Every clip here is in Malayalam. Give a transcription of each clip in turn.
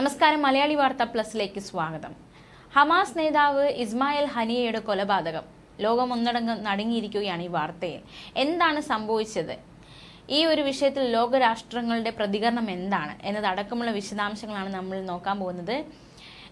നമസ്കാരം. മലയാളി വാർത്ത പ്ലസിലേക്ക് സ്വാഗതം. ഹമാസ് നേതാവ് ഇസ്മായിൽ ഹനിയയുടെ കൊലപാതകം. ലോകം ഒന്നടങ്കം നടുങ്ങിയിരിക്കുകയാണ് ഈ വാർത്തയിൽ. എന്താണ് സംഭവിച്ചത്? ഈ ഒരു വിഷയത്തിൽ ലോകരാഷ്ട്രങ്ങളുടെ പ്രതികരണം എന്താണ്? എന്നതടക്കമുള്ള വിശദാംശങ്ങളാണ് നമ്മൾ നോക്കാൻ പോകുന്നത്.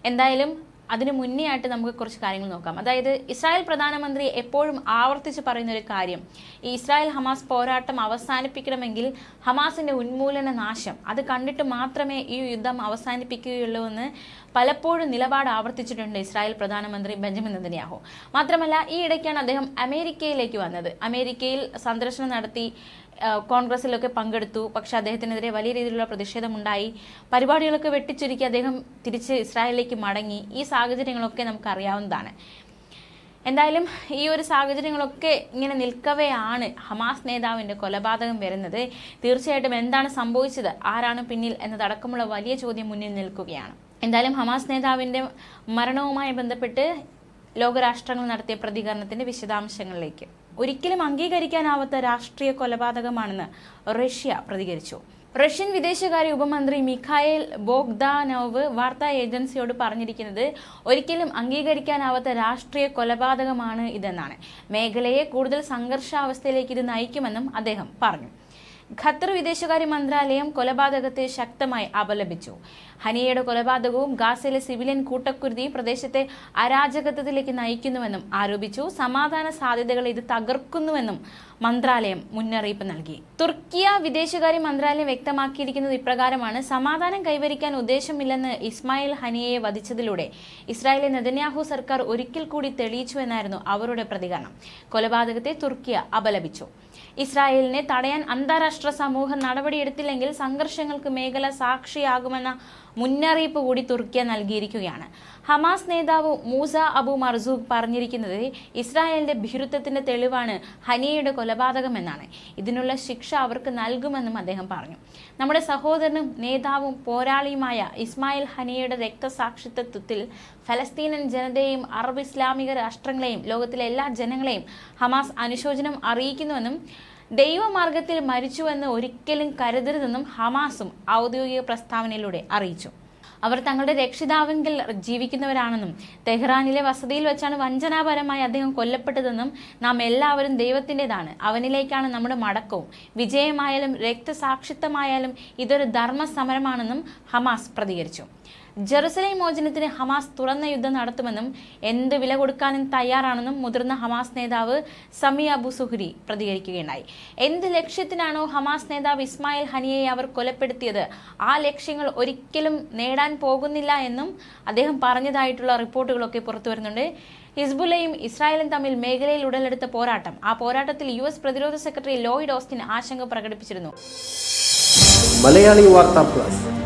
എന്തായാലും അതിന് മുന്നേ ആയിട്ട് നമുക്ക് കുറച്ച് കാര്യങ്ങൾ നോക്കാം. അതായത് ഇസ്രായേൽ പ്രധാനമന്ത്രി എപ്പോഴും ആവർത്തിച്ച് പറയുന്ന ഒരു കാര്യം ഈ ഇസ്രായേൽ ഹമാസ് പോരാട്ടം അവസാനിപ്പിക്കണമെങ്കിൽ ഹമാസിന്റെ ഉന്മൂലന നാശം അത് കണ്ടിട്ട് മാത്രമേ ഈ യുദ്ധം അവസാനിപ്പിക്കുകയുള്ളൂ എന്ന് പലപ്പോഴും നിലപാട് ആവർത്തിച്ചിട്ടുണ്ട് ഇസ്രായേൽ പ്രധാനമന്ത്രി ബെഞ്ചമിൻ നെതന്യാഹു. മാത്രമല്ല ഈ ഇടയ്ക്കാണ് അദ്ദേഹം അമേരിക്കയിലേക്ക് വന്നത്. അമേരിക്കയിൽ സന്ദർശനം നടത്തി കോൺഗ്രസിലൊക്കെ പങ്കെടുത്തു. പക്ഷെ അദ്ദേഹത്തിനെതിരെ വലിയ രീതിയിലുള്ള പ്രതിഷേധമുണ്ടായി. പരിപാടികളൊക്കെ വെട്ടിച്ചുരുക്കി അദ്ദേഹം തിരിച്ച് ഇസ്രായേലിലേക്ക് മടങ്ങി. ഈ സാഹചര്യങ്ങളൊക്കെ നമുക്ക് അറിയാവുന്നതാണ് എന്തായാലും ഈ ഒരു സാഹചര്യങ്ങളൊക്കെ ഇങ്ങനെ നിൽക്കവെയാണ് ഹമാസ് നേതാവിന്റെ കൊലപാതകം വരുന്നത്. തീർച്ചയായിട്ടും എന്താണ് സംഭവിച്ചത്? ആരാണ് പിന്നിൽ എന്നതടക്കമുള്ള വലിയ ചോദ്യം മുന്നിൽ നിൽക്കുകയാണ്. എന്തായാലും ഹമാസ് നേതാവിന്റെ മരണവുമായി ബന്ധപ്പെട്ട് ലോകരാഷ്ട്രങ്ങൾ നടത്തിയ പ്രതികരണത്തിന്റെ വിശദാംശങ്ങളിലേക്ക്. ഒരിക്കലും അംഗീകരിക്കാനാവാത്ത രാഷ്ട്രീയ കൊലപാതകമാണെന്ന് റഷ്യ പ്രതികരിച്ചു. റഷ്യൻ വിദേശകാര്യ ഉപമന്ത്രി മിഖായേൽ ബോഗ്ദാനോവ് വാർത്താ ഏജൻസിയോട് പറഞ്ഞിരിക്കുന്നത് ഒരിക്കലും അംഗീകരിക്കാനാവാത്ത രാഷ്ട്രീയ കൊലപാതകമാണ് ഇതെന്നാണ്. മേഖലയെ കൂടുതൽ സംഘർഷാവസ്ഥയിലേക്ക് ഇത് നയിക്കുമെന്നും അദ്ദേഹം പറഞ്ഞു. ഖത്തർ വിദേശകാര്യ മന്ത്രാലയം കൊലപാതകത്തെ ശക്തമായി അപലപിച്ചു. ഹനിയയുടെ കൊലപാതകവും ഗാസയിലെ സിവിലിയൻ കൂട്ടക്കുരുതിയും പ്രദേശത്തെ അരാജകത്വത്തിലേക്ക് നയിക്കുന്നുവെന്നും ആരോപിച്ചു. സമാധാന സാധ്യതകൾ ഇത് തകർക്കുന്നുവെന്നും മന്ത്രാലയം മുന്നറിയിപ്പ് നൽകി. തുർക്കിയ വിദേശകാര്യ മന്ത്രാലയം വ്യക്തമാക്കിയിരിക്കുന്നത് ഇപ്രകാരമാണ്. സമാധാനം കൈവരിക്കാൻ ഉദ്ദേശമില്ലെന്ന് ഇസ്മായിൽ ഹനിയയെ വധിച്ചതിലൂടെ ഇസ്രായേലിലെ നെതന്യാഹു സർക്കാർ ഒരിക്കൽ കൂടി തെളിയിച്ചു എന്നായിരുന്നു അവരുടെ പ്രതികരണം. കൊലപാതകത്തെ തുർക്കിയ അപലപിച്ചു. ഇസ്രായേലിനെ തടയാൻ അന്താരാഷ്ട്ര സമൂഹം നടപടിയെടുത്തില്ലെങ്കിൽ സംഘർഷങ്ങൾക്ക് മേഖല സാക്ഷിയാകുമെന്ന മുന്നറിയിപ്പ് കൂടി തുർക്കിയ നൽകിയിരിക്കുകയാണ്. ഹമാസ് നേതാവ് മൂസ അബു മർസൂഖ് പറഞ്ഞിരിക്കുന്നത് ഇസ്രായേലിന്റെ ഭീരുത്വത്തിന്റെ തെളിവാണ് ഹനിയയുടെ കൊലപാതകമെന്നാണ്. ഇതിനുള്ള ശിക്ഷ അവർക്ക് നൽകുമെന്നും അദ്ദേഹം പറഞ്ഞു. നമ്മുടെ സഹോദരനും നേതാവും പോരാളിയുമായ ഇസ്മായിൽ ഹനിയയുടെ രക്തസാക്ഷിത്വത്തിൽ ഫലസ്തീനൻ ജനതയെയും അറബ് ഇസ്ലാമിക രാഷ്ട്രങ്ങളെയും ലോകത്തിലെ എല്ലാ ജനങ്ങളെയും ഹമാസ് അനുശോചനം അറിയിക്കുന്നുവെന്നും ദൈവമാർഗത്തിൽ മരിച്ചുവെന്ന് ഒരിക്കലും കരുതരുതെന്നും ഹമാസും ഔദ്യോഗിക പ്രസ്താവനയിലൂടെ അറിയിച്ചു. അവർ തങ്ങളുടെ രക്ഷിതാവെങ്കിൽ ജീവിക്കുന്നവരാണെന്നും തെഹ്റാനിലെ വസതിയിൽ വെച്ചാണ് വഞ്ചനാപരമായി അദ്ദേഹം കൊല്ലപ്പെട്ടതെന്നും നാം എല്ലാവരും ദൈവത്തിന്റെതാണ്. അവനിലേക്കാണ് നമ്മുടെ മടക്കവും. വിജയമായാലും രക്തസാക്ഷിത്വമായാലും ഇതൊരു ധർമ്മസമരമാണെന്നും ഹമാസ് പ്രതികരിച്ചു. ജെറുസലേം മോചനത്തിന് ഹമാസ് തുറന്ന യുദ്ധം നടത്തുമെന്നും എന്ത് വില കൊടുക്കാനും തയ്യാറാണെന്നും മുതിർന്ന ഹമാസ് നേതാവ് സമി അബു സുഹ്രി പ്രതികരിക്കുകയുണ്ടായി. എന്ത് ലക്ഷ്യത്തിനാണോ ഹമാസ് നേതാവ് ഇസ്മായിൽ ഹനിയെ അവർ കൊലപ്പെടുത്തിയത്? ആ ലക്ഷ്യങ്ങൾ ഒരിക്കലും നേടാൻ പോകുന്നില്ല എന്നും അദ്ദേഹം പറഞ്ഞതായിട്ടുള്ള റിപ്പോർട്ടുകളൊക്കെ പുറത്തു വരുന്നുണ്ട്. ഹിസ്ബുല്ലയും ഇസ്രായേലും തമ്മിൽ മേഖലയിൽ ഉടലെടുത്ത പോരാട്ടം. ആ പോരാട്ടത്തിൽ യു എസ് പ്രതിരോധ സെക്രട്ടറി ലോയിഡ് ഓസ്റ്റിൻ ആശങ്ക പ്രകടിപ്പിച്ചിരുന്നു. Malayali Vartha plus.